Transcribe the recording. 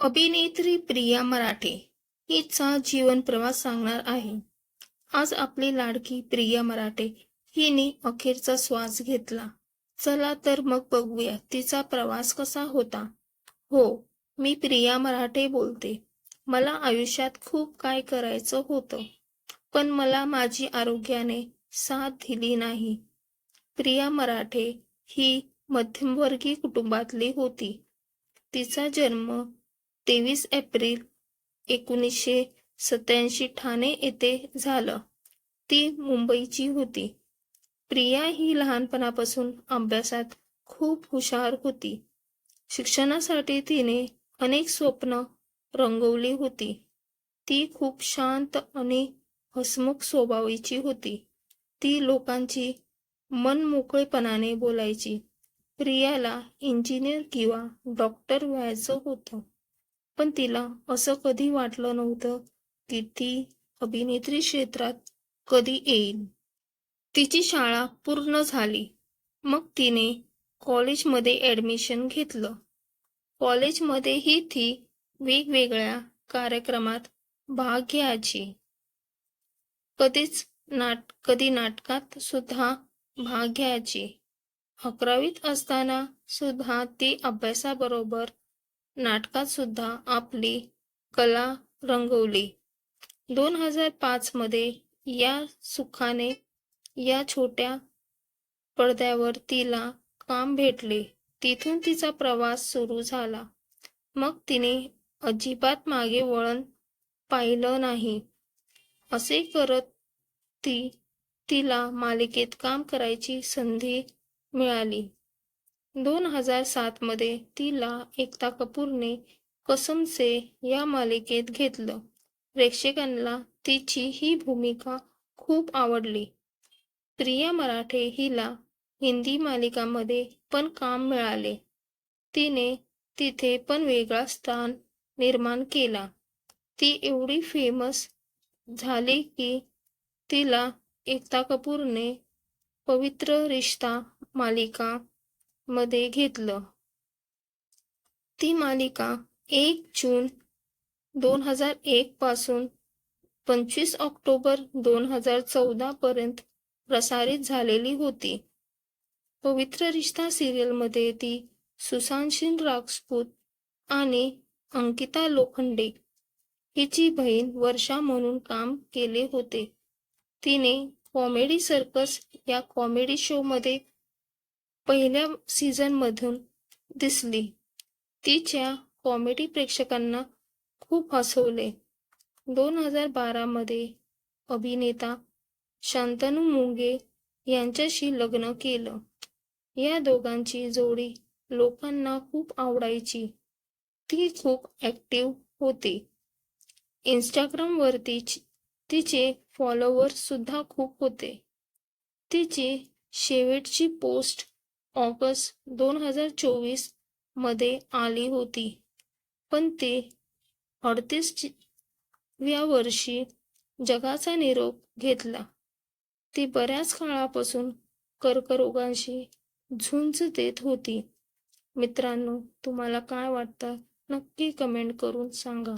अभिनेत्री प्रिया मराठे हिचा जीवन प्रवास सांगणार आहे. आज आपली लाडकी प्रिया मराठे हिने अखेरचा श्वास घेतला. चला तर मग बघूया तिचा प्रवास कसा होता. हो मी प्रिया मराठे बोलते. मला आयुष्यात खूप काय करायचं होतं. पण मला माझी आरोग्याने साथ दिली नाही. प्रिया मराठे ही मध्यमवर्गीय कुटुंबातली होती. तिचा जन्म तेवीस एप्रिल एकोणीसशे सत्याऐंशी ठाणे येथे झालं. ती मुंबईची होती. प्रिया ही लहानपणापासून अभ्यासात खूप हुशार होती. शिक्षणासाठी तिने अनेक स्वप्न रंगवली होती. ती खूप शांत आणि हसमुख स्वभावाची होती. ती लोकांची मन मोकळेपणाने बोलायची. प्रियाला इंजिनियर किंवा डॉक्टर व्हायचं होतं. पण तिला असं कधी वाटलं नव्हतं की ती अभिनेत्री क्षेत्रात कधी येईल. तिची शाळा पूर्ण झाली. मग तिने कॉलेजमध्ये ॲडमिशन घेतलं. कॉलेजमध्येही ती वेगवेगळ्या कार्यक्रमात भाग घ्यायची. कधीच नाट कधी नाटकात सुद्धा भाग घ्यायची. अकरावीत असताना सुद्धा ती अभ्यासाबरोबर नाटकात सुद्धा आपली कला रंगवली. दोन हजार पाच मध्ये या सुखाने या छोट्या पडद्यावर तिला काम भेटले. तिथून तिचा प्रवास सुरू झाला. मग तिने अजिबात मागे वळण पाहिलं नाही. असे करत ती तिला मालिकेत काम करायची संधी मिळाली. दोन हजार सात मध्ये तिला एकता कपूरने कसम से या मालिकेत घेतलं. प्रेक्षकांना तिची ही भूमिका खूप आवडली. प्रिया मराठे हिला हिंदी मालिकांमध्ये पण काम मिळाले. तिने तिथे पण वेगळा स्थान निर्माण केला. ती एवढी फेमस झाली की तिला एकता कपूरने पवित्र रिश्ता मालिका मध्ये घेतलं. ती मालिका एक जून दोन हजार एक पासून पंचवीस ऑक्टोबर दोन हजार चौदा पर्यंत प्रसारित झालेली होती. पवित्र रिश्ता सिरियलमध्ये ती सुशांतसिंग राजपूत आणि अंकिता लोखंडे हिची बहीण वर्षा म्हणून काम केले होते. तिने कॉमेडी सर्कस या कॉमेडी शो मध्ये पहिल्या सीझनमधून दिसली. तिच्या कॉमेडी प्रेक्षकांना खूप हसवले. दोन हजार बारा मध्ये अभिनेता शांतनू मुंगे यांच्याशी लग्न केलं. या दोघांची जोडी लोकांना खूप आवडायची. ती खूप ऍक्टिव्ह होती. इंस्टाग्रामवरती तिचे फॉलोअर्स सुद्धा खूप होते. तिची शेवटची पोस्ट ऑगस्ट दोन हजार चोवीसमध्ये आली होती. पण ते अडतीसव्या वर्षी जगाचा निरोप घेतला. ती बऱ्याच काळापासून कर्करोगांशी झुंज देत होती. मित्रांनो तुम्हाला काय वाटतं? नक्की कमेंट करून सांगा.